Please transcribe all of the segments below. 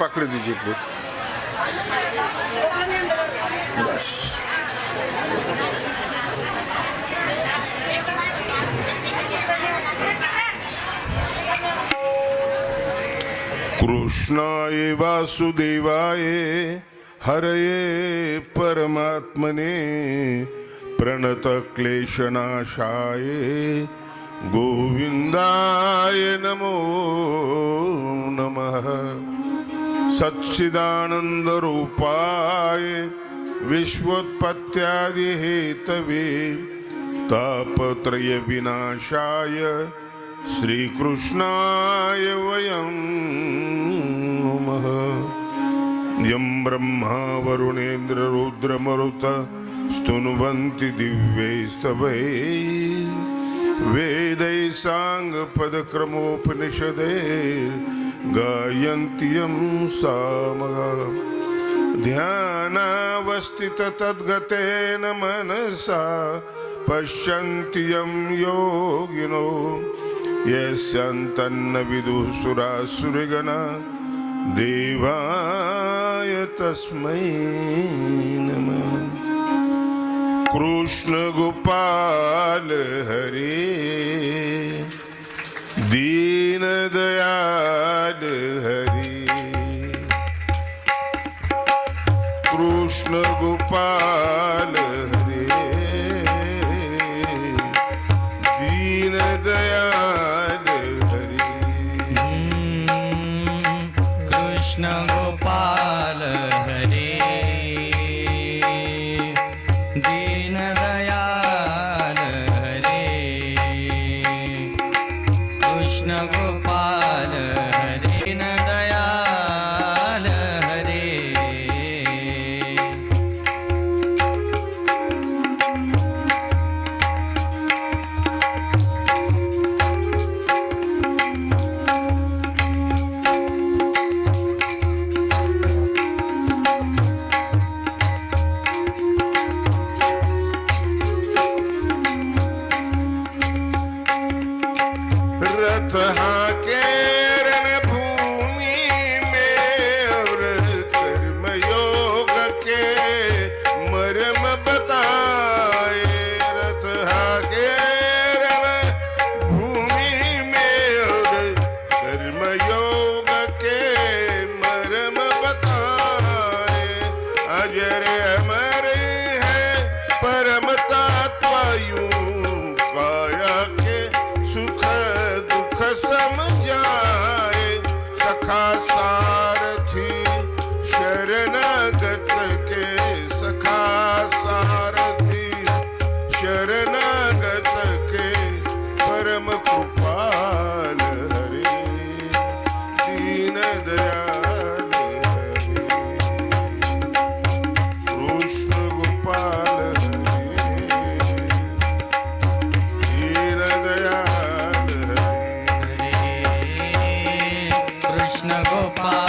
पाकळी तिच्यातली कृष्णाय वासुदेवाय हरये परमात्मने प्रणतक्लेशनाशाय गोविन्दाय नमो नमः. सच्चिदानन्दरूपाय विश्वोत्पत्त्यादिहेतवे तापत्रयविनाशाय श्रीकृष्णाय वयं नमः। यं ब्रह्मा वरुणेन्द्ररुद्रमरुत स्तुन्वन्ति दिव्यैस्तवै। वेदैः साङ्गपदक्रमोपनिषदे गायन्त्यं सामग। सामगा ध्यानावस्थिततद्गतेन मनसा पश्यन्ति यं योगिनो। यस्यन्तन्न विदुसुरासुरिगण देवाय तस्मै नमः। कृष्णगोपाल हरे। दीनदया हरे। कृष्ण गोपाल हरे। दीनदयाल हरे। कृष्ण गोपाल हरे। दीनदयाल हरे। कृष्ण गोपाल कृष्ण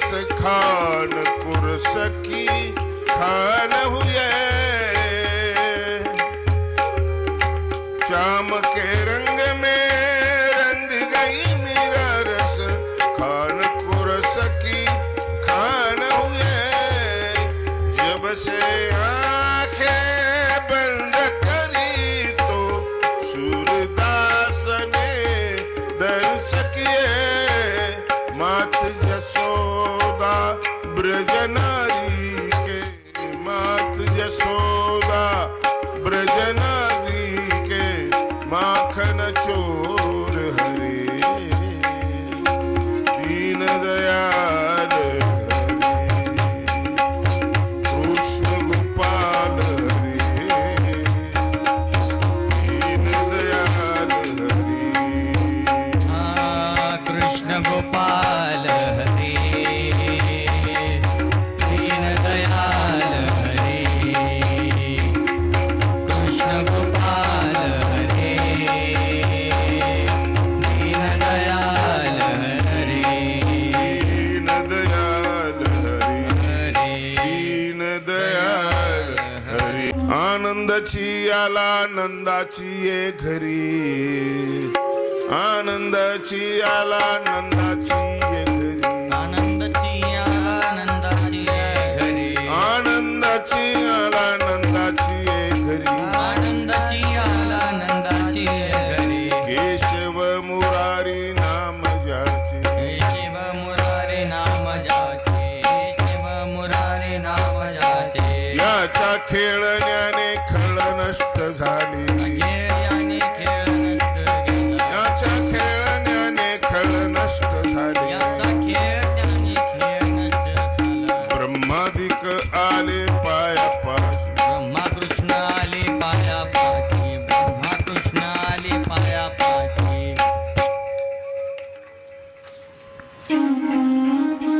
खान पुरस सखी खान हुए Hare आनंदाची ये घरी. आनंदाची आला आनंदाची.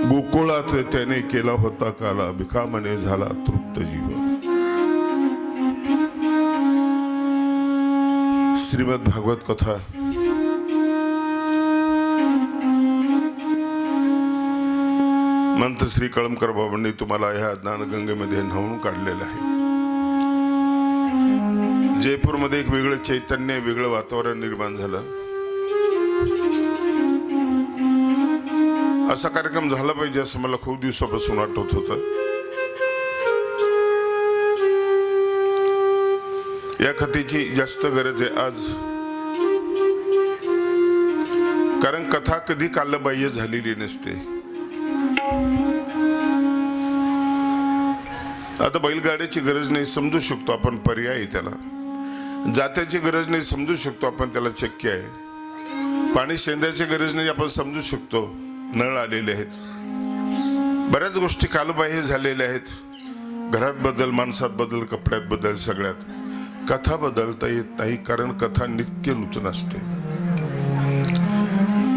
गोकुळात त्याने केला होता काला. भिकामने झाला तृप्त जीव श्रीमद भागवत कथा. मंत श्री कळमकर बाबांनी तुम्हाला ह्या ज्ञानगंगेमध्ये न्हावून काढलेलं आहे. जयपूरमध्ये एक वेगळं चैतन्य वेगळं वातावरण निर्माण झालं. असा कार्यक्रम झाला पाहिजे असं मला खूप दिवसापासून वाटत होतं. या कथेची जास्त गरज आहे आज. कारण कथा कधी कालबाह्य झालेली नसते. आता बैलगाड्याची गरज नाही समजू शकतो आपण पर्याय त्याला. जात्याची गरज नाही समजू शकतो आपण त्याला शक्य आहे. पाणी शेंद्याची गरज नाही आपण समजू शकतो. नळ आलेले आहेत. बऱ्याच गोष्टी कालबाह्य झालेल्या आहेत. घरात बदल माणसात बदल कपड्यात बदल सगळ्यात. कथा बदलता येत नाही कारण कथा नित्य नूतन असते.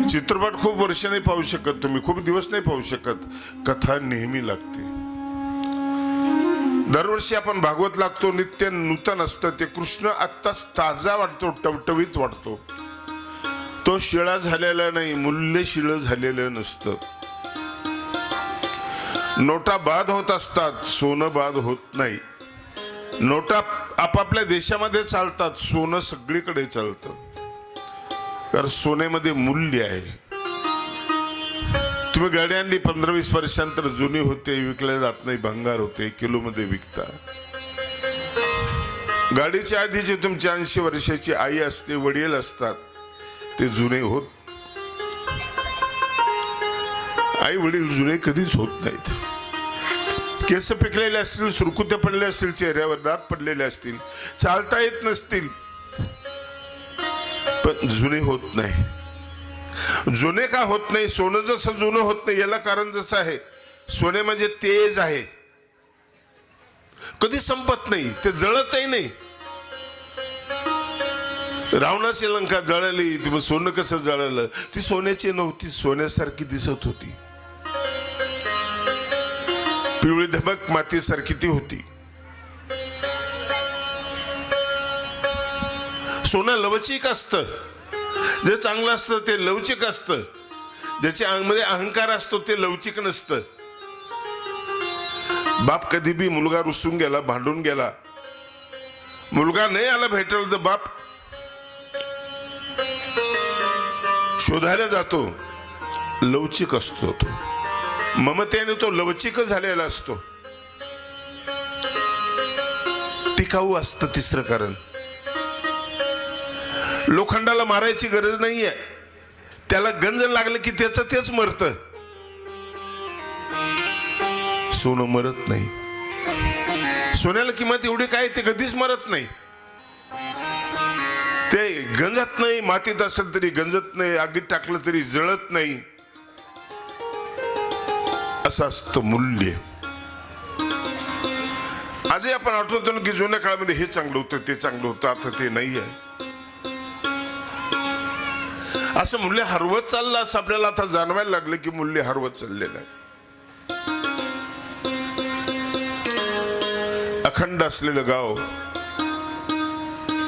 चित्रपट खूप वर्ष नाही पाहू शकत तुम्ही खूप दिवस नाही पाहू शकत. कथा नेहमी लागते. दरवर्षी आपण भागवत लागतो नित्य नूतन असतं. ते कृष्ण आत्ताच ताजा वाटतो टवटवीत वाटतो. तो शिळा झालेला नाही मूल्य शिळ झालेलं नसतं. नोटा बाद होत असतात सोनं बाद होत नाही. नोटा आपापल्या देशामध्ये चालतात सोनं सगळीकडे चालतं. कारण सोन्यामध्ये मूल्य आहे. तुम्ही गाडी आणली पंधरा वीस वर्षांतर जुनी होते विकले जात नाही भंगार होते किलोमध्ये विकता गाडीच्या जे तुमच्या ऐंशी वर्षाची आई असते वडील असतात ते जुने होत. आई वडील जुने कधीच होत नाहीत. केस पिकलेले असतील सुरकुत्या पडले असतील चेहऱ्यावर दात पडलेले असतील चालता येत नसतील पण जुने होत नाही. जुने का होत नाही सोनं जसं जुनं होत नाही याला कारण जसं आहे सोने म्हणजे तेज आहे. कधी संपत नाही ते जळतही नाही. रावणाची लंका जळली तुम्ही सोनं कसं जळलं? ती सोन्याची नव्हती सोन्यासारखी दिसत होती. पिवळी धमक मातीसारखी ती होती. सोनं लवचिक असतं. जे चांगलं असतं ते लवचिक असतं. ज्याच्या अंगमध्ये म्हणजे अहंकार असतो ते लवचिक नसतं. बाप कधी बी मुलगा रुसून गेला भांडून गेला मुलगा नाही आला भेटल तर बाप शोधायला जातो. लवचिक असतो तो. ममतेने तो लवचिक झालेला असतो. टिकाऊ असतं तिसरं कारण. लोखंडाला मारायची गरज नाहीये. त्याला गंज लागलं की त्याचं तेच मरत. सोनं मरत नाही. सोन्याला किंमत एवढी काय ते कधीच मरत नाही. ते गंजत नाही मातीत असेल तरी गंजत नाही आगीत टाकलं तरी जळत नाही. असं असतं मूल्य. आजही आपण आठवतो ना की जुन्या काळामध्ये हे चांगलं होतं ते चांगलं होतं आता ते नाही आहे असं मूल्य हरवत चाललं असं आपल्याला आता जाणवायला लागलं की मूल्य हरवत चाललेलं आहे. अखंड असलेलं गाव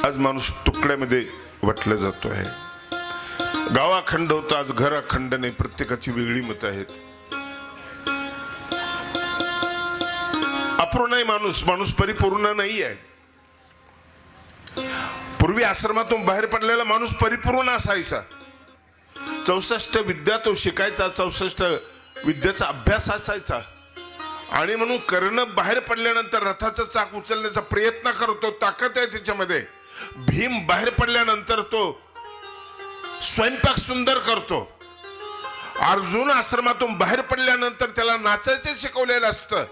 आज माणूस तुकड्यामध्ये वाटलं जातो आहे. गाव अखंड होतं आज घर अखंड नाही प्रत्येकाची वेगळी मत आहेत. अपूर्ण आहे माणूस माणूस परिपूर्ण नाही आहे. पूर्वी आश्रमातून बाहेर पडलेला माणूस परिपूर्ण असायचा. चौसष्ट विद्या तो शिकायचा चौसष्ट विद्याचा अभ्यास असायचा. आणि म्हणून कर्ण बाहेर पडल्यानंतर रथाचं चाक उचलण्याचा प्रयत्न करतो ताकद आहे त्याच्यामध्ये भीम बाहेर पडल्यानंतर तो स्वयंपाक सुंदर करतो. अर्जुन आश्रमातून बाहेर पडल्यानंतर त्याला नाचायचं शिकवलेलं असतं.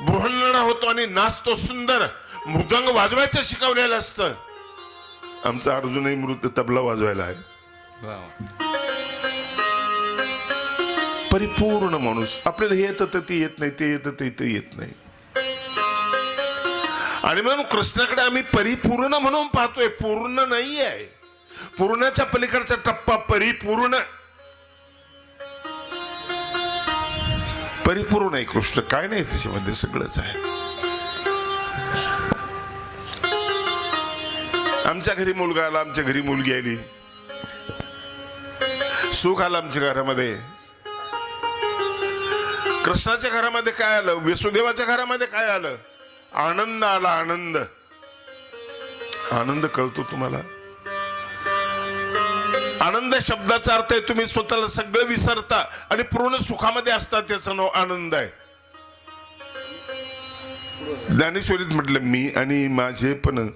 बृहन्नडा होतो आणि नाचतो सुंदर. मृदंग वाजवायचं शिकवलेलं असतं. आमचा अर्जुनही मृत तबला वाजवायला आहे. परिपूर्ण माणूस. आपल्याला हे येतं तर ते येत नाही ते येतं ते ते येत नाही. आणि म्हणून कृष्णाकडे आम्ही परिपूर्ण म्हणून पाहतोय पूर्ण नाही आहे पूर्णाच्या पलीकडचा टप्पा परिपूर्ण. परिपूर्ण आहे कृष्ण. काय नाही त्याच्यामध्ये सगळंच आहे. आमच्या घरी मुलगा आला आमच्या घरी मुलगी आली. सुख आलं आमच्या घरामध्ये. कृष्णाच्या घरामध्ये काय आलं? वेसुदेवाच्या घरामध्ये काय आलं? आनंद आला आनंद. आनंद कळतो तुम्हाला? आनंद शब्दाचा अर्थ आहे तुम्ही स्वतःला सगळं विसरता आणि पूर्ण सुखामध्ये असता त्याचं नाव आनंद आहे. ज्ञानेश्वरीत म्हटलं मी आणि माझे पण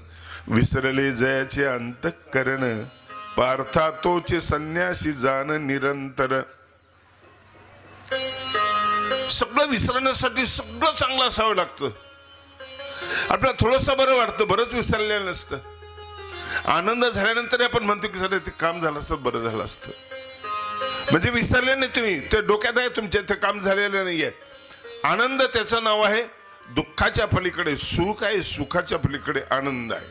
विसरले जयाचे अंतकरण पार्था तोचे संन्यासी जाण निरंतर. सगळं विसरण्यासाठी सगळं चांगलं असावं लागतं. आपल्याला थोडस बरं वाटतं बरंच विसरलेलं नसतं. आनंद झाल्यानंतर आपण म्हणतो की सर ते काम झालं असतं बरं झालं असतं. म्हणजे विसरले नाही तुम्ही ते डोक्यात आहे तुमच्या ते काम झालेलं नाहीये आनंद त्याचं नाव आहे दुःखाच्या पलीकडे सुख आहे सुखाच्या पलीकडे आनंद आहे.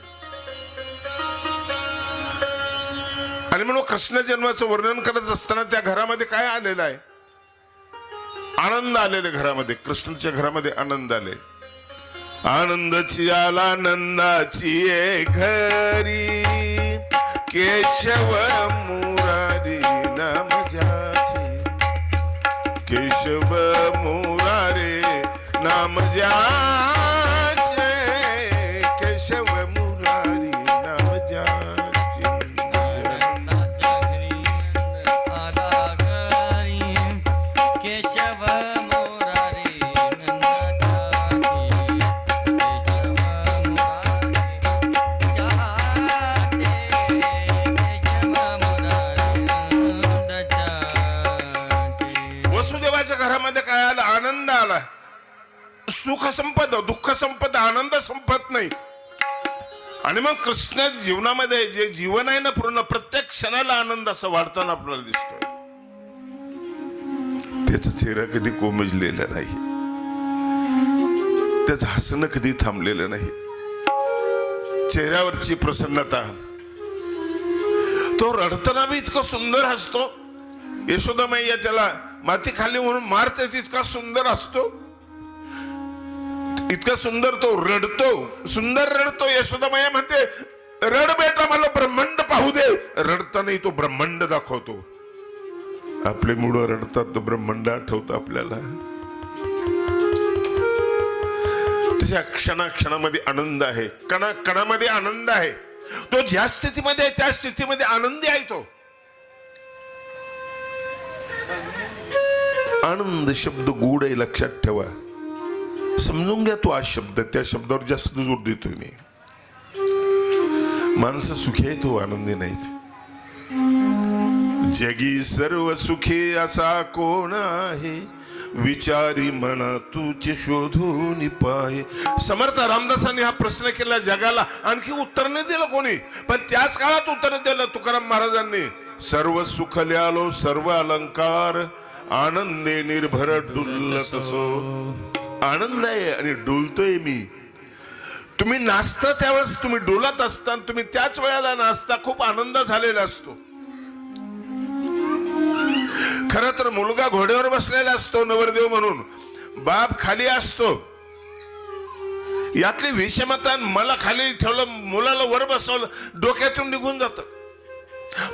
आणि म्हणून कृष्ण जन्माचं वर्णन करत असताना त्या घरामध्ये काय आलेलं आहे? आनंद आलेले घरामध्ये कृष्णाच्या घरामध्ये आनंद आले. आनंदाची आला नंदाची ये घरी. केशव मुरारी नामजाची. केशव मुरारे नामजा आनंद संपत नाही. आणि मग कृष्ण जीवनामध्ये जे जीवन आहे ना पूर्ण प्रत्येक क्षणाला आनंद असं वाढताना आपल्याला दिसतोय. त्याचा चेहरा कधी कोमजलेला नाही. त्याचं हसणं कधी थांबलेलं नाही. चेहऱ्यावरची प्रसन्नता. तो रडताना बी इतका सुंदर हसतो. यशोदामाई त्याला माती खाली म्हणून मारते तितका सुंदर असतो इतका सुंदर तो रडतो. सुंदर रडतो यशोदामाया म्हणते रड बेटा मला ब्रह्मांड पाहू दे. रडतानाही तो ब्रह्मांड दाखवतो. आपले मुळ रडतात तो ब्रह्मांड आठवतं आपल्याला. त्याच्या क्षणाक्षणामध्ये आनंद आहे. कणा कणामध्ये आनंद आहे. तो ज्या स्थितीमध्ये आहे त्या स्थितीमध्ये आनंदी आहे तो. आनंद शब्द गूढ आहे लक्षात ठेवा. समजून घ्या तो हा शब्द त्या शब्दावर जास्त जोर देतोय मी. माणसं सुखी आहे तो हो, आनंदी नाहीत. जगी सर्व सुखी असा कोण आहे? विचारी म्हणा तुझे शोधून पाहे. समर्थ रामदासांनी हा प्रश्न केला जगाला. आणखी उत्तर नाही दिलं कोणी. पण त्याच काळात उत्तर दिलं तुकाराम महाराजांनी. सर्व सुख लिहालो सर्व अलंकार आनंदे निर्भर डुल्लत सो. आनंद आहे आणि डोलतोय मी. तुम्ही नाचता त्यावेळेस तुम्ही डोलत असता तुम्ही त्याच वेळेला नाचता खूप आनंद झालेला असतो. खर तर मुलगा घोड्यावर बसलेला असतो नवरदेव म्हणून. बाप खाली असतो. यातली विषमता मला खाली ठेवलं मुलाला वर बसवलं डोक्यातून निघून जात.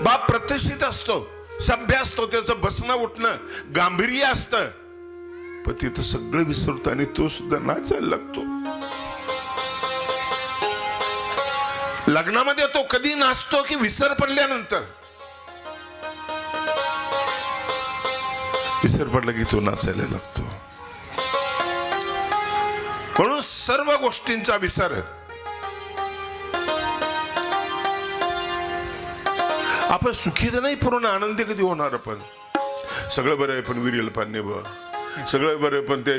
बाप प्रतिष्ठित असतो सभ्य असतो त्याचं बसणं उठणं गांभीर्य असतं. पण तिथं सगळं विसरतो आणि तो सुद्धा नाचायला लागतो. लग्नामध्ये तो कधी नाचतो की विसर पडल्यानंतर? विसर पडला की तो नाचायला लागतो. म्हणून सर्व गोष्टींचा विसर. आपण सुखी तर नाही पूर्ण आनंदी कधी होणार आपण? सगळं बरं आहे पण विरियल पाण्य ब. सगळं बरं पण ते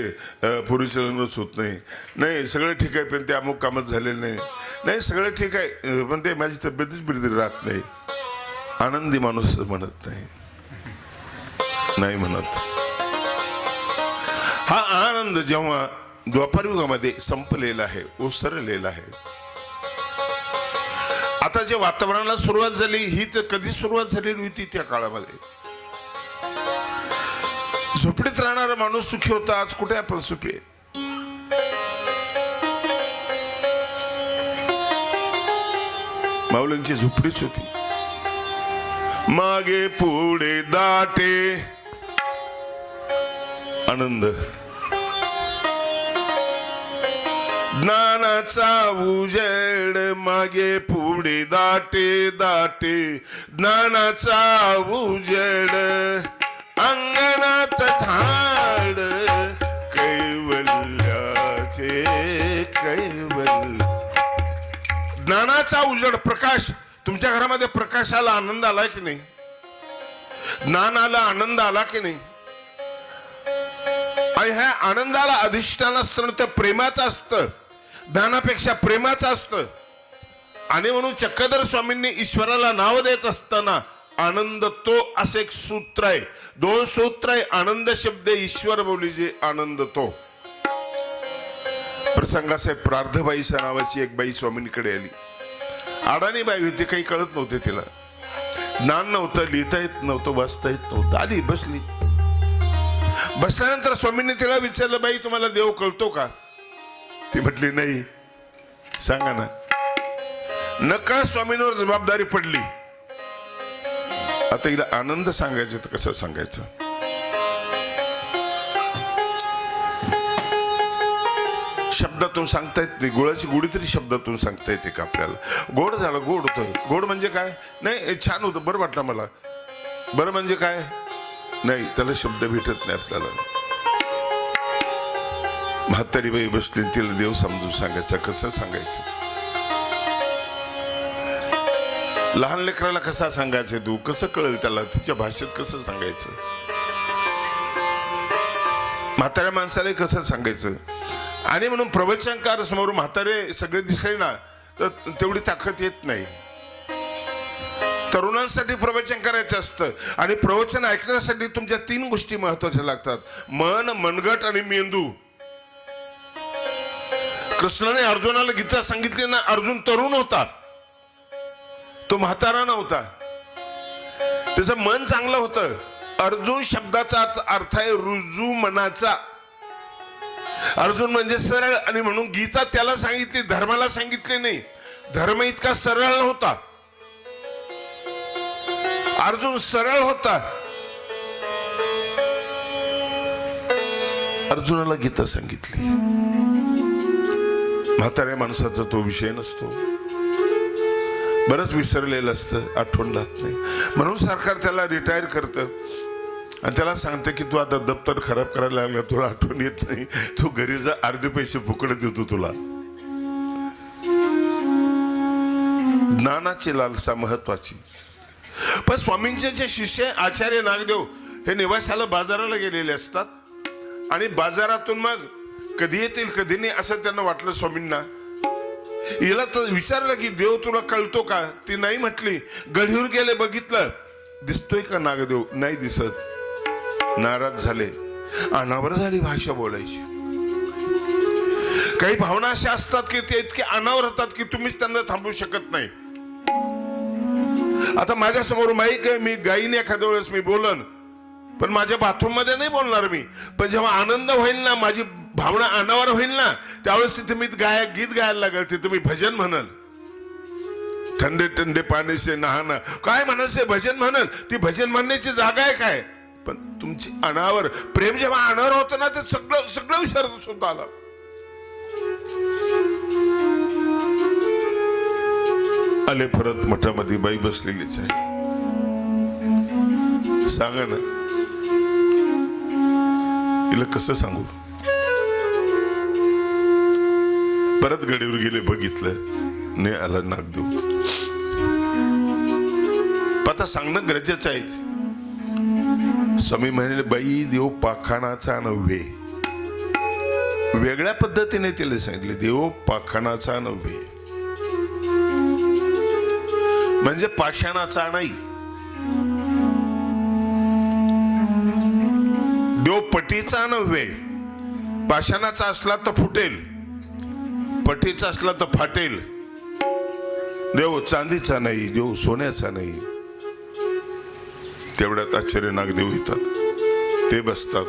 पुरुष रंगच होत नाही. नाही सगळं ठीक आहे पण ते अमुक कामच झालेलं नाही. नाही सगळं ठीक आहे पण ते माझी तब्येतच बिरदी राहत नाही. आनंदी माणूस म्हणत नाही. नाही म्हणत. हा आनंद जेव्हा द्वापारयुगामध्ये संपलेला आहे ओसरलेला आहे. आता जे वातावरणाला सुरुवात झाली ही तर कधी सुरुवात झालेली होती त्या काळामध्ये? झोपडीत राहणारा माणूस सुखी होता आज कुठे आपण सुखी आहे? माऊलींची झोपडीच होती. मागे पुढे दाटे. आनंद. ज्ञानाचा उजेड मागे पुढे दाटे दाटे. ज्ञानाचा उजेड. अंगणात झाड कैवल्याचे कैवल ज्ञानाचा उजड प्रकाश तुमच्या घरामध्ये प्रकाशाला आनंद आला की नाही? ज्ञानाला आनंद आला की नाही? आणि ह्या आनंदाला अधिष्ठान असतं ते प्रेमाचं असतं. ज्ञानापेक्षा प्रेमाचं असतं. आणि म्हणून चक्रधर स्वामींनी ईश्वराला नाव देत असताना आनंद तो असे एक सूत्र आहे. दोन सूत्र आहे आनंद शब्द ईश्वर बोलीजे आनंद तो प्रसंगासाहेब प्रार्थबाई नावाची एक बाई स्वामींकडे आली. अडाणी बाई होती काही कळत नव्हते तिला. ज्ञान नव्हतं लिहिता येत नव्हतं वाचता येत नव्हतं. आली बसली. बसल्यानंतर स्वामींनी तिला विचारलं बाई तुम्हाला देव कळतो का? ती म्हटली नाही. सांगा ना. नकळत स्वामींवर जबाबदारी पडली. आता हिला आनंद सांगायचं तर कसं सांगायचं? शब्दातून सांगता येत नाही. गुळाची गुढी तरी शब्दातून सांगता येते का आपल्याला? गोड झालं गोड होतं. गोड म्हणजे काय? नाही छान होतं. बरं वाटलं मला. बरं म्हणजे काय? नाही त्याला शब्द भेटत नाही आपल्याला. म्हातारी बाई बसली तिला देव समजून सांगायचा. कसं सांगायचं? लहान लेकराला कसा सांगायचं तू? कसं कळेल त्याला? तिच्या भाषेत कसं सांगायचं? म्हाताऱ्या माणसाला कसं सांगायचं? आणि म्हणून प्रवचनकार समोर म्हातारे सगळे दिसले ना तर तेवढी ताकद येत नाही. तरुणांसाठी प्रवचन करायचं असतं आणि प्रवचन ऐकण्यासाठी तुमच्या तीन गोष्टी महत्त्वाच्या लागतात. मन मनगट आणि मेंदू. कृष्णाने अर्जुनाला गीता सांगितली ना अर्जुन तरुण होता. तो म्हातारा नव्हता. त्याचं मन चांगलं होतं. अर्जुन शब्दाचा अर्थ आहे रुजू मनाचा. अर्जुन म्हणजे सरळ आणि म्हणून गीता त्याला सांगितली धर्माला सांगितले नाही. धर्म इतका सरळ होता. अर्जुन सरळ होता. अर्जुनाला गीता सांगितली. म्हाताऱ्या माणसाचा तो विषय नसतो. बरंच विसरलेलं असतं आठवण राहत नाही. म्हणून सरकार त्याला रिटायर करतं. आणि त्याला सांगतं की तू आता दप्तर खराब करायला लागला तुला आठवण येत नाही. तू घरी जा अर्धे पैसे फुकट देतो तुला. ज्ञानाची लालसा महत्वाची. पण स्वामींचे जे शिष्य आचार्य नागदेव हे निवासाला बाजाराला गेलेले असतात. आणि बाजारातून मग कधी येतील कधी नाही असं त्यांना वाटलं स्वामींना. हिला तर विचारलं की देव तुला कळतो का? ती नाही म्हटली. गढीवर गेले बघितलं. दिसतोय का नागदेव? नाही दिसत. नाराज झाले. अनावर झाली भाषा बोलायची. काही भावना अशा असतात की ते इतके अनावर होतात की तुम्हीच त्यांना थांबवू शकत नाही. आता माझ्यासमोर माहीत आहे मी गाईने एखाद्या वेळेस मी बोलन. पण माझ्या बाथरूममध्ये नाही बोलणार मी. पण जेव्हा आनंद होईल ना माझी भावना अनावर होईल ना त्यावेळेस तिथे मी गाय गीत गायला लागेल तिथे मी भजन म्हणल. थंडे थंडे पाण्याचे से काय म्हणायचं ते भजन म्हणल? ती भजन म्हणण्याची जागा आहे काय? पण तुमची अनावर प्रेम जेव्हा अनावर होतं ना ते सगळं सगळं विसरत सुद्धा आलं. आले परत मठामध्ये बाई बसलेलीच आहे. सांगा ना. तिला कसं सांगू? परत गडीवर गेले बघितलं. ने आला नागदेव देऊ आता सांगणं गरजेचं आहे. स्वामी म्हणाले बाई देव पाखाणाचा नव्हे. वेगळ्या पद्धतीने तिला सांगितले देव पाखणाचा नव्हे. म्हणजे पाषाणाचा नाही. देव पटीचा नव्हे. पाषाणाचा असला तर फुटेल. पटीचा असला तर फाटेल. देव चांदीचा नाही देव सोन्याचा नाही. तेवढ्यात आश्चर्य नागदेव येतात. ते बसतात.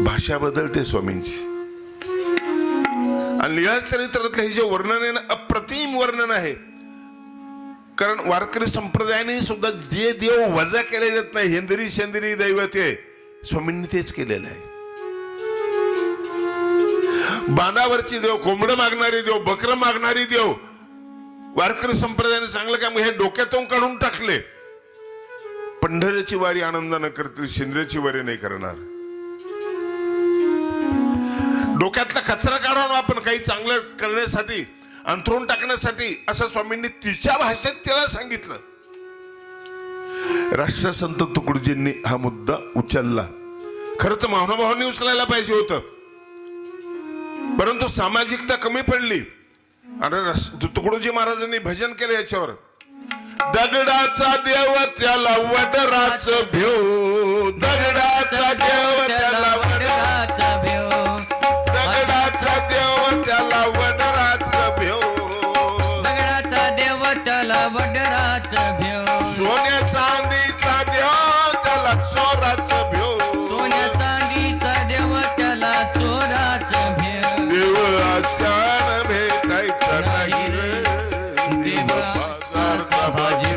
भाषा बदलते स्वामींची. आणि लिळा चरित्रातलं हे जे वर्णन आहे ना अप्रतिम वर्णन आहे. कारण वारकरी संप्रदायाने सुद्धा जे देव वजा केले जात नाही हेंदरी शेंदरी दैवत आहे स्वामींनी तेच केलेलं आहे. बांधावरची देव कोंबडं मागणारी देव बकरं मागणारी देव. वारकरी संप्रदायाने चांगलं काम हे डोक्यातून काढून टाकले. पंढरीची वारी आनंदानं करतील शिंद्रेची वारी नाही करणार. डोक्यातला कचरा काढून आपण काही चांगलं करण्यासाठी अंथरून टाकण्यासाठी असं स्वामींनी तिच्या भाषेत तिला सांगितलं. राष्ट्रसंत तुकडजींनी हा मुद्दा उचलला. खरं तर महानुभावांनी उचलायला पाहिजे होतं. परंतु सामाजिकता कमी पडली. आणि तुकडोजी महाराजांनी भजन केलं याच्यावर. दगडाचा देव त्याला वडराच भिऊ. दगडाचा देव त्याला Babacı